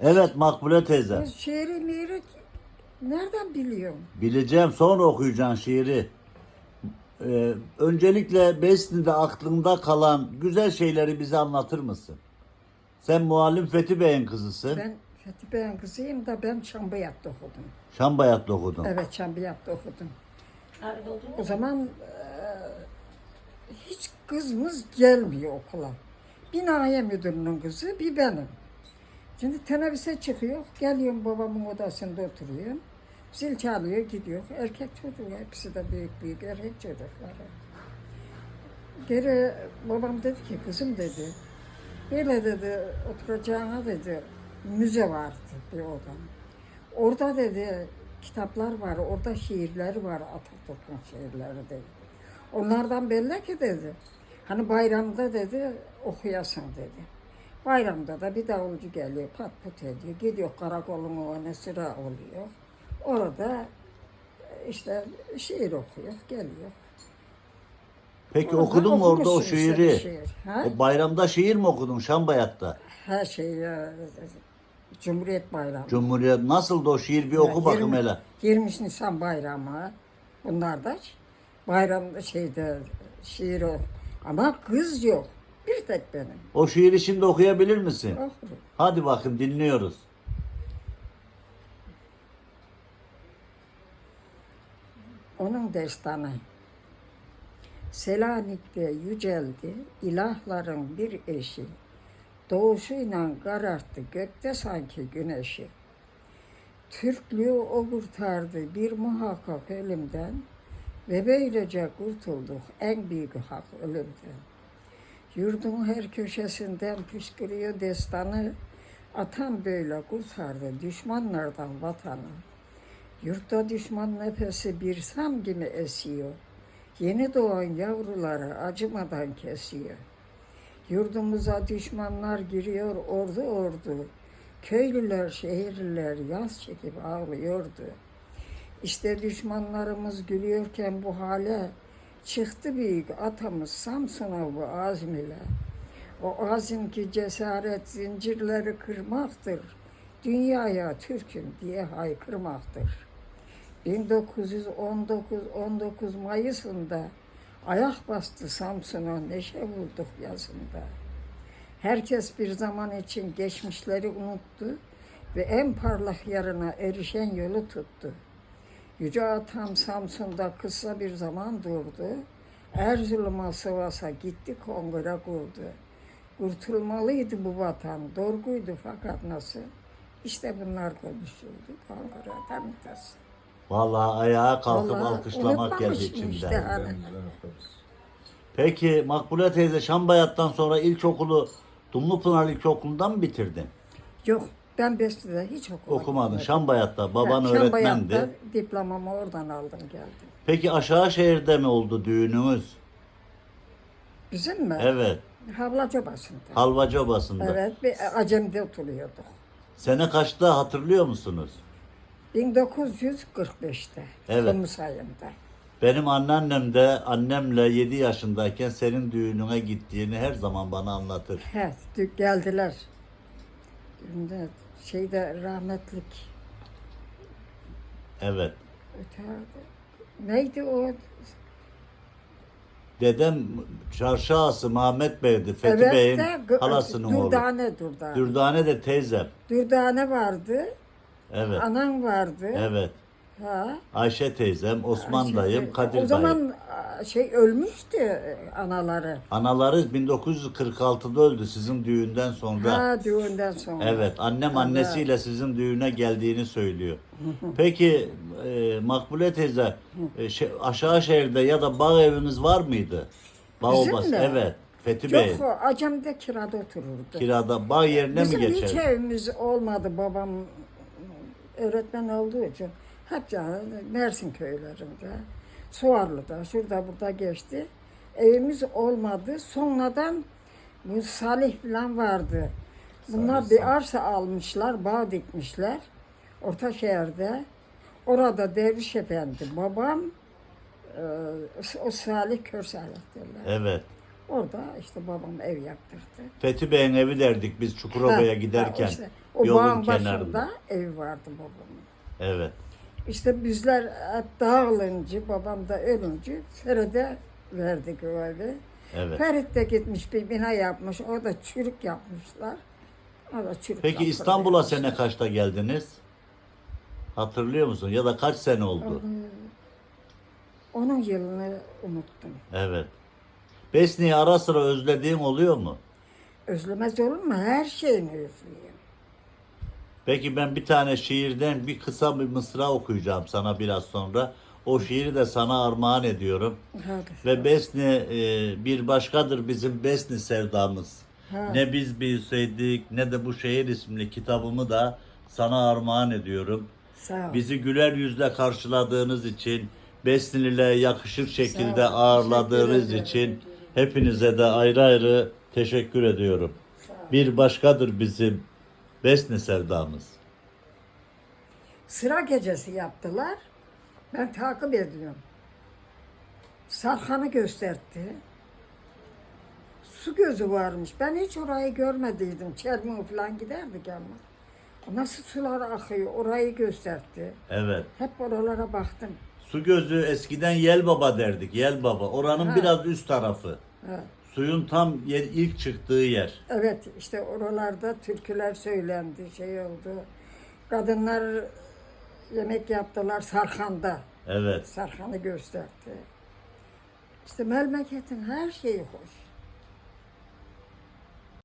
Evet Makbule teyze. Bu şiiri miri nereden biliyorum? Bileceğim sonra okuyacaksın şiiri. Ee, öncelikle Besni'de aklında kalan güzel şeyleri bize anlatır mısın? Sen muallim Fethi Bey'in kızısın. Ben Fethi Bey'in kızıyım da ben Çambayat'ta okudum. Şambayat'ta okudun. Evet Çambayat'ta okudum. O zaman e, hiç kızımız gelmiyor okula. Bir Nahiye müdürünün kızı, bir benim. Şimdi teneffüse çıkıyor, geliyorum babamın odasında oturuyorum. Zil çalıyor, gidiyor. Erkek çocuğu, hepsi de büyük büyük erkek çocukları. Geri babam dedi ki, kızım dedi, böyle dedi, oturacağına dedi, müze vardı bir odam. Orada dedi, kitaplar var, orada şiirler var, Atatürk'ün şiirleri dedi. Onlardan belli ki dedi, hani bayramda dedi, okuyasın dedi. Bayramda da bir davulcu geliyor, pat put ediyor, gidiyor karakolun önüne sıra oluyor. Orada e, işte şiir okuyor, geliyor. Peki Orada okudun mu orada o okumuşsun şiiri? şiir, ha? O bayramda şiir mi okudun Şambayat'ta? Her şey e, Cumhuriyet Bayramı. Cumhuriyet nasıldı o şiir bir oku bakayım 20 hele. 20 Nisan bayramı. Bunlar da bayramda şeyde şiir o. Ama kız yok. Bir tek benim. O şiiri şimdi okuyabilir misin? Okurum. Hadi bakayım dinliyoruz. Onun destanı. Selanik'te yüceldi, ilahların bir eşi. Doğuşuyla kararttı gökte sanki güneşi. Türklüğü o kurtardı bir muhakkak ölümden ve böylece kurtulduk en büyük hak ölümden. Yurdun her köşesinden püskürüyor destanı, atan böyle kurtardı düşmanlardan vatanı. Yurtta düşman nefesi bir sam gibi esiyor. Yeni doğan yavruları acımadan kesiyor. Yurdumuza düşmanlar giriyor ordu ordu. Köylüler, şehirliler yaz çekip ağlıyordu. İşte düşmanlarımız gülüyorken bu hale çıktı büyük atamız Samsun'a bu azm ile. O azim ki cesaret zincirleri kırmaktır. Dünyaya Türk'üm diye haykırmaktır. 1919 19 Mayıs'ında ayak bastı Samsun'a neşe bulduk yazında. Herkes bir zaman için geçmişleri unuttu ve en parlak yarına erişen yolu tuttu. Yüce Atam Samsun'da kısa bir zaman durdu. Erzurum'a Sivas'a gitti kongre kurdu. Kurtulmalıydı bu vatan, dorguydu fakat nasıl? İşte bunlar konuşuldu kongrede müddet. Vallahi ayağa kalkıp Vallahi alkışlamak geldi unutmamışım içimden. işte hani. Peki Makbule teyze Şambayat'tan sonra ilkokulu Dumlupınar İlkokulu'ndan mı bitirdin? Yok ben Besli'de hiç okumadım. Okumadın. Şambayat'ta baban Ha, öğretmendi. Şambayat'ta diplomamı oradan aldım geldim. Peki aşağı şehirde mi oldu düğünümüz? Bizim mi? Evet. Havlacobası'nda. Halvacı Obası'nda. Evet, bir Acem'de oturuyorduk. Sene kaçta hatırlıyor musunuz? 1945'te. Evet. Temmuz ayında. Benim anneannem de annemle 7 yaşındayken senin düğününe gittiğini her zaman bana anlatır. He, geldiler. Şimdi şeyde rahmetlik Evet. öte- neydi o? Dedem çarşı ağası Mehmet Bey'di. Fethi Evet Bey'in de halasının oğlu. Dürdane, Dürdane. Dürdane de teyzem. Dürdane vardı, Evet. anan vardı. Evet. Ha. Ayşe teyzem, Osman Şey, dayım, Kadir O dayım. zaman a, şey ölmüştü e, anaları. Anaları 1946'da öldü sizin düğünden sonra. Ha düğünden sonra. Evet, annem Evet. annesiyle sizin düğüne geldiğini söylüyor. Peki e, Makbule teyze, e, şey, aşağı şehirde ya da bağ eviniz var mıydı? Bağ Bizim obası, mi? evet. Fethi Bey, Çok o Acem'de kirada otururdu. kirada bağ yerine Bizim mi hiç geçer? evimiz olmadı babam öğretmen olduğu için. Canı Mersin köylerinde, Suarlı'da, şurada burada geçti. Evimiz olmadı. Sonradan bu Salih falan vardı. Bunlar bir arsa almışlar, bağ dikmişler. Ortaşehir'de. Orada Derviş Efendi, babam, e, o Salih Kör Salih derler. Evet. Orada işte babam ev yaptırdı. Fethi Bey'in evi derdik biz Çukurova'ya giderken. ha, işte o yolun bağın kenarında. başında ev vardı babamın. Evet. İşte bizler hep dağılınca, babam da ölünce Ferit'e verdik evi. Evet. Ferit de gitmiş bir bina yapmış, o da çürük yapmışlar. O da çürük Peki İstanbul'a yapmışlar. sene kaçta geldiniz? Hatırlıyor musun? Ya da kaç sene oldu? Onun yılını unuttum. Evet. Besni'yi ara sıra özlediğin oluyor mu? Özlemez olur mu? Her şeyini özlüyorum. Peki ben bir tane şiirden bir kısa bir mısra okuyacağım sana biraz sonra. O şiiri de sana armağan ediyorum. Hadi. Ve Besni e, bir başkadır bizim Besni sevdamız. Ha. Ne biz bilseydik ne de bu şehir isimli kitabımı da sana armağan ediyorum. Sağ ol. Bizi güler yüzle karşıladığınız için, Besnil'e yakışır şekilde ağırladığınız için hepinize de ayrı ayrı teşekkür ediyorum. Bir başkadır bizim Besni sevdamız. Sıra gecesi yaptılar. Ben takip ediyorum. Sarkanı gösterdi. Su gözü varmış. Ben hiç orayı görmediydim. Çermiğe falan giderdik ama. Nasıl sular akıyor orayı gösterdi. Evet. Hep oralara baktım. Su gözü eskiden Yel Baba derdik. Yel Baba. Oranın Ha. biraz üst tarafı. Ha. Suyun tam yer, ilk çıktığı yer. Evet işte oralarda türküler söylendi, şey oldu. Kadınlar yemek yaptılar Sarkan'da. Evet. Sarkan'ı gösterdi. İşte memleketin her şeyi hoş.